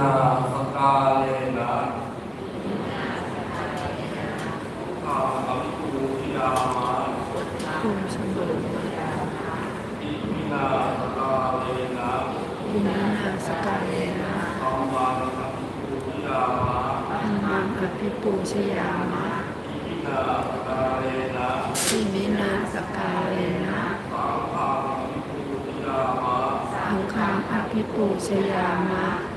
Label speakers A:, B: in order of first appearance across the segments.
A: นาสกาเลนะาคัมภูทิยามาอิมิสกาเลนะ
B: อิมิสกาเลนะ
A: ธัมาพิปูชามา
B: ธัมพิปูชามา
A: อิมิสกาเลนะ
B: อิมินาสกาเลนะ
A: สังฆังอภิปูชามา
B: สังฆังอภิปูชยามา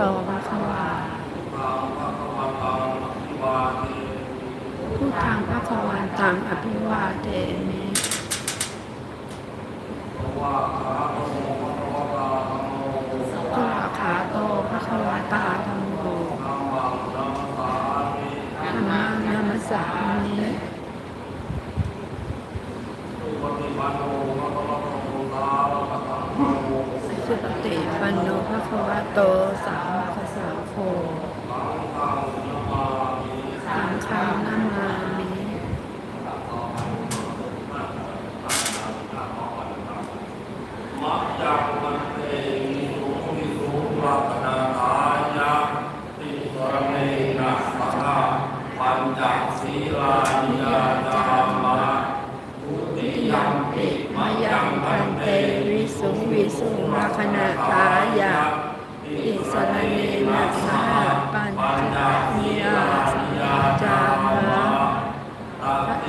A: รมสว่า
B: งผู้ทา
A: ง
B: พระ
A: สวรร
B: ค์ทางอ
C: ภิวาเทมิตุลาขา
A: โตพระสวา
C: ตา
A: ธร
C: รม
A: โมธร
C: รมานามสา
A: นิสุตติปั
C: นโนพระ
A: ส
C: วา
A: โต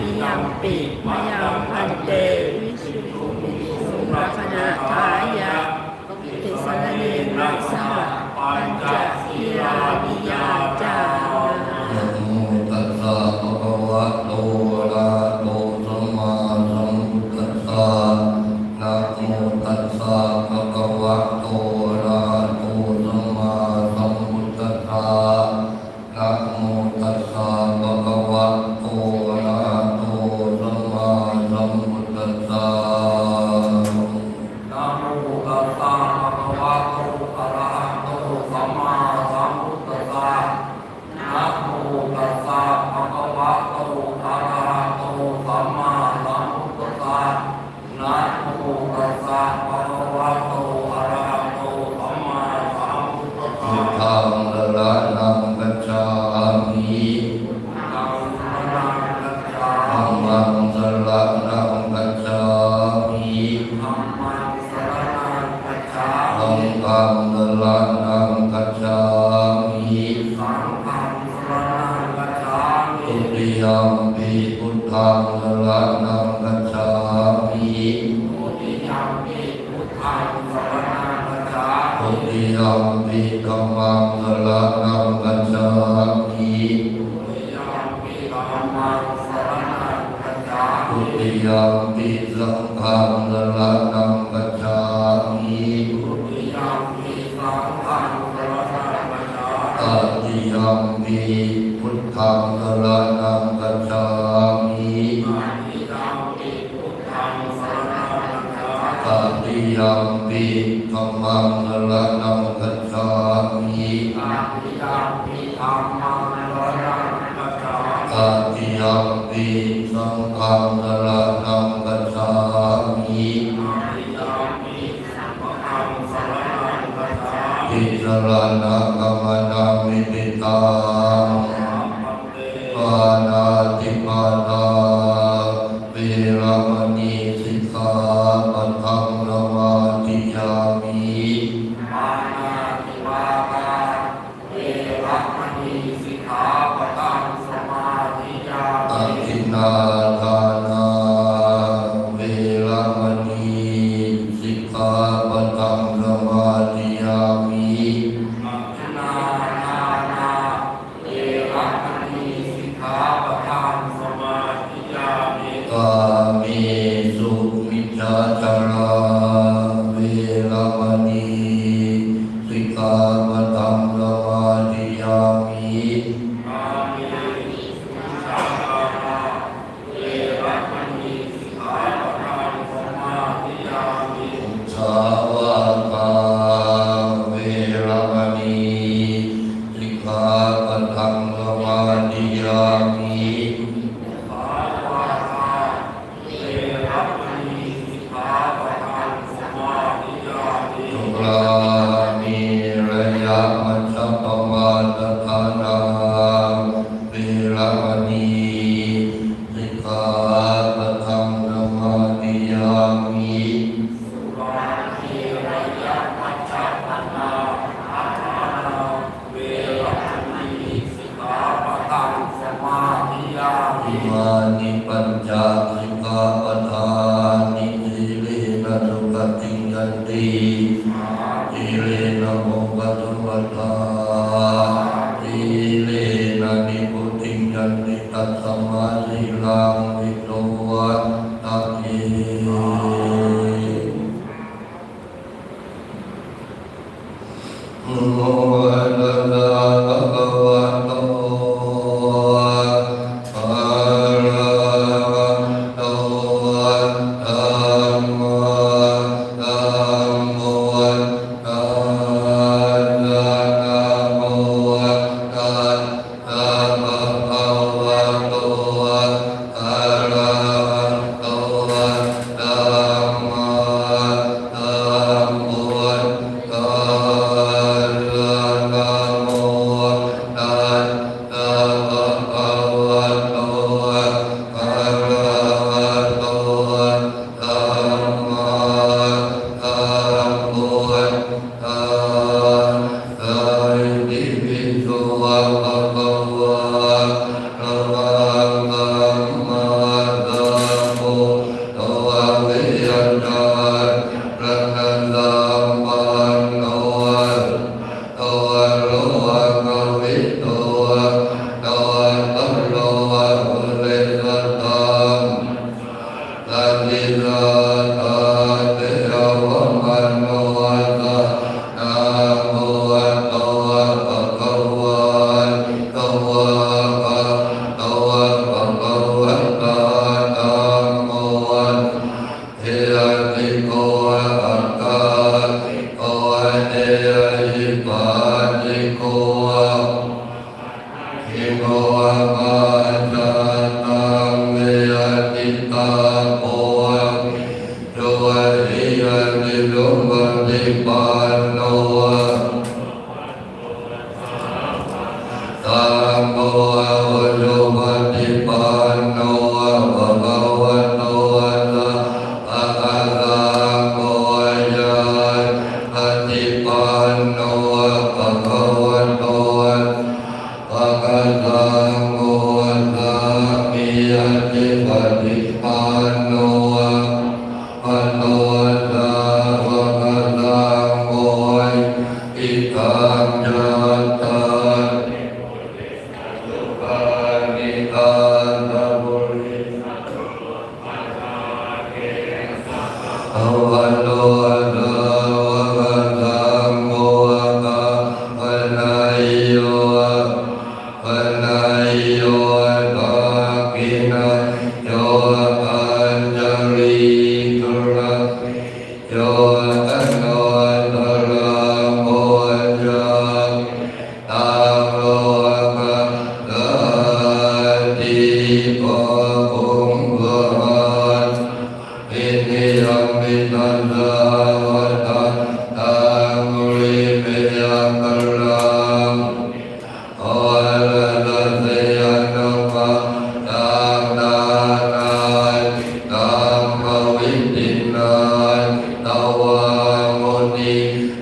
A: ปิยม
C: ปิมยมพันเตวิสุขุมิสุรคณาทายะติสนเนนัสสะปัญจศีลานิยา ตัดยังมี
D: พุทธังสรณังกัจฉามิตัดยังมี
C: ธรรมัง โ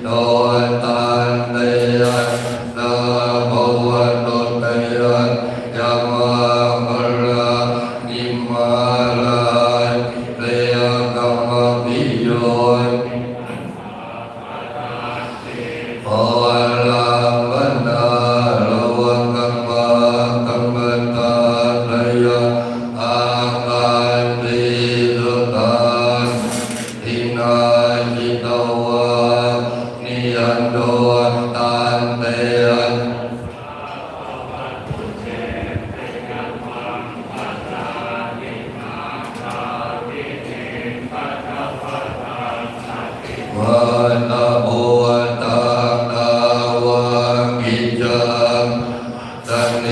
C: โต สัน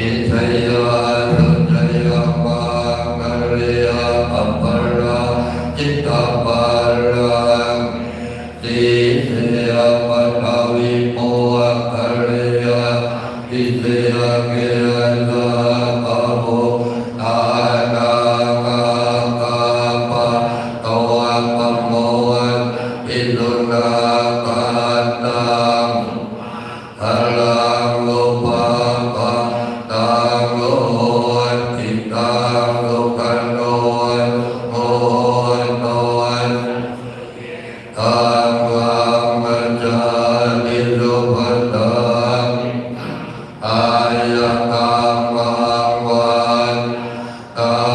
A: อิท
B: ยา
A: ตั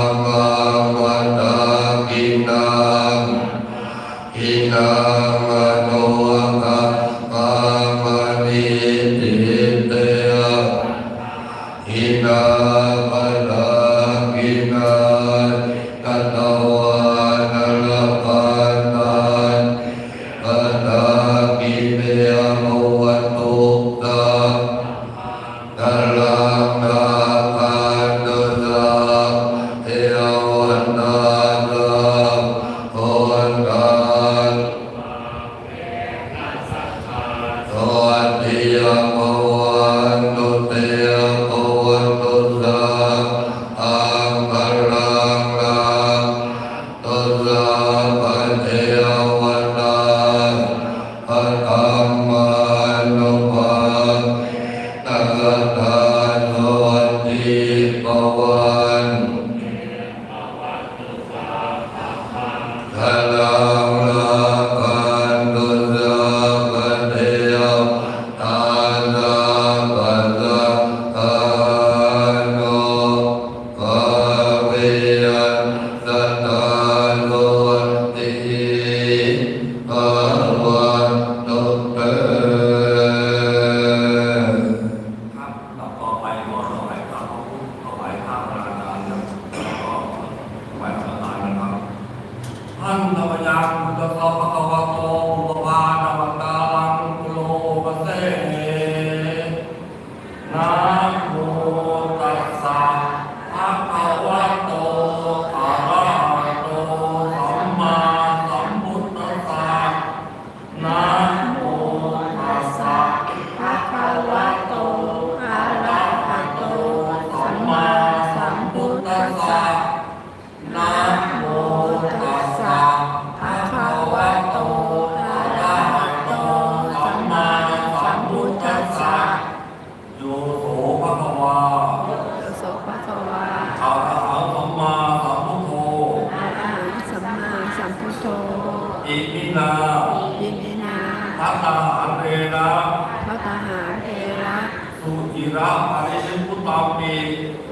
A: มี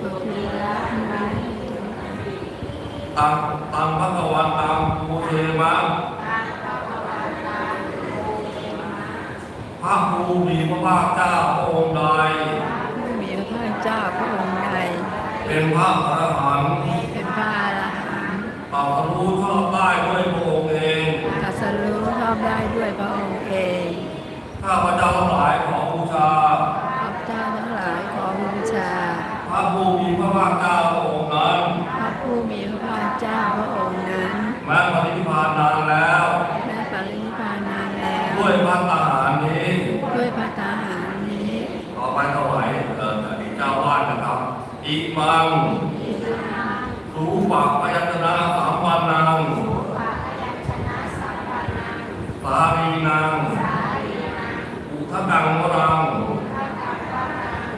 B: สุขีระนา
A: ตังตังพระกวันตังภูเทมะพระภูมิพระภาคเจ้าพระองค์ใด
B: ผู้มีพระภาคเจ้าพระองค์ใด
A: เป็นพระอรหันต์
B: เป็นพระอรหันต์
A: ตรัสรู้ชอบได้ด้วยพระองค์เอง
B: ตรัสรู้ชอบได้ด้วยพระองค์เอง
A: ข้าพเจ้าทั้งหลายขอบูชา
B: ข้า พ
A: ระภูมิพระภาคเจ้าพระองค์นั้น
B: พระผู้มีพระภาคเจ้าพระองค์นั้น
A: แม้ปฏิภาณนานแล้ว
B: แม้ปรินิพพานนานแล้ว
A: ด้วยพระตาหารนี้
B: ด้วยพระตาหารนี้
A: ต่อไปถวายเอ่ออดีตเจ้าวาดนะครับอิมังรูปักพยัญชนะสามวันนังสารีนังอุทกังวรัง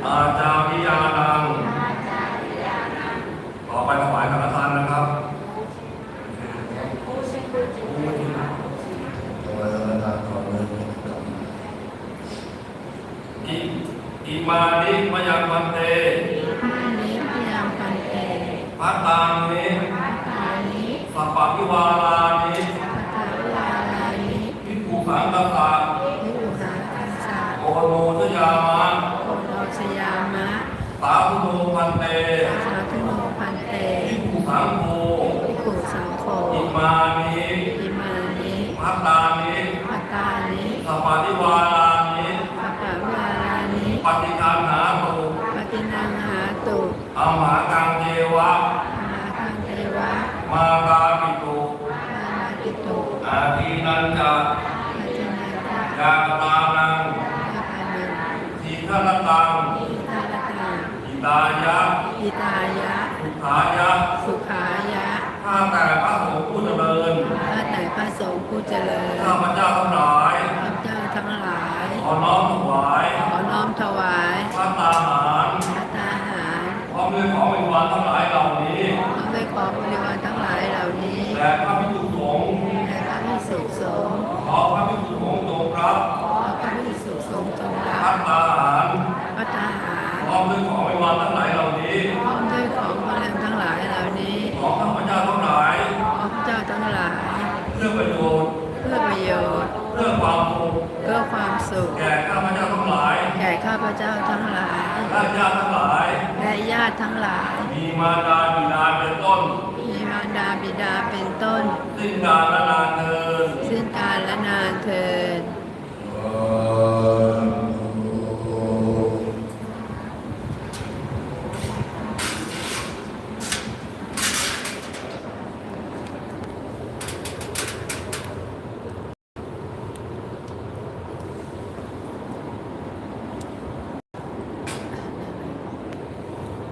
A: อาจาริยานัง ต่อไปถวายสังฆทานนะครับ
C: ตัวธรรมดาของมือ
A: อิอิมานิมยังวันเต
B: มานี้พยามปันเต
A: พัตตานิ
B: พัตตานิ
A: สัพพะวิวารานิ
B: พัตตาวาลานิ
A: พิภูสังกตา
B: วิอุหาคันสา
A: โอโนทยามะ
B: โอโนสยามะ
A: สาธุโนพันเต
B: สาธุโนพันเต
A: พิภูสังโฆ
B: ภิกขุสังโฆ
A: อิมานิ
B: อิมานิ
A: พัตตานิ
B: พัตตา นิ
A: สัพพะวิวารานิ
B: พัตตาวาลานิ
A: ปฏิคันหาตุ
B: ปฏินังหาตุ
A: อมหากังเทวะ
B: อนาคังเทวะ
A: มาตาปิตุ
B: มานาติตุ
A: อาทีนันจะ
B: ปัจจนาตายา
A: กตานัง
B: ยาปานัง
A: ทีฆนตัง
B: อิทาลตัง
A: อิตายะ
B: อิตายะ
A: สุขายะ
B: สุขายะ
A: ข้าแต่พระสงฆ์ผู้เจริญ
B: ข้าแต่พระสงฆ์ผู้เจริญ
A: ข้าพเจ้าทั้งหลาย น้อมถวาย
B: ขอน้อมถวาย
A: พระตาหาร
B: พระตาหาร
A: พร้อมด้วยของเป็นวันทั้งหลายเหล่านี้
B: พร้อมด้วยของบริวารทั้งหลายเหล่านี้
A: และพระพิจุสงฆ์
B: แด่พระภิกษุสงฆ์
A: ขอพระพิจุสงฆ์จงรับ
B: ขอพระภิกษุสงฆ์จงรั
A: พระ
B: บ
A: ตาหาร
B: พระตาหาร
A: พร้อมด้วยของา
B: พเจ้าทั้งหลาย
A: และญาติทั้งหลาย
B: และญาติทั้งหลาย
A: มีมารดาบิดาเป็นต้น
B: มีมารดาบิดาเป็นต้น
A: สิ้นกาลนา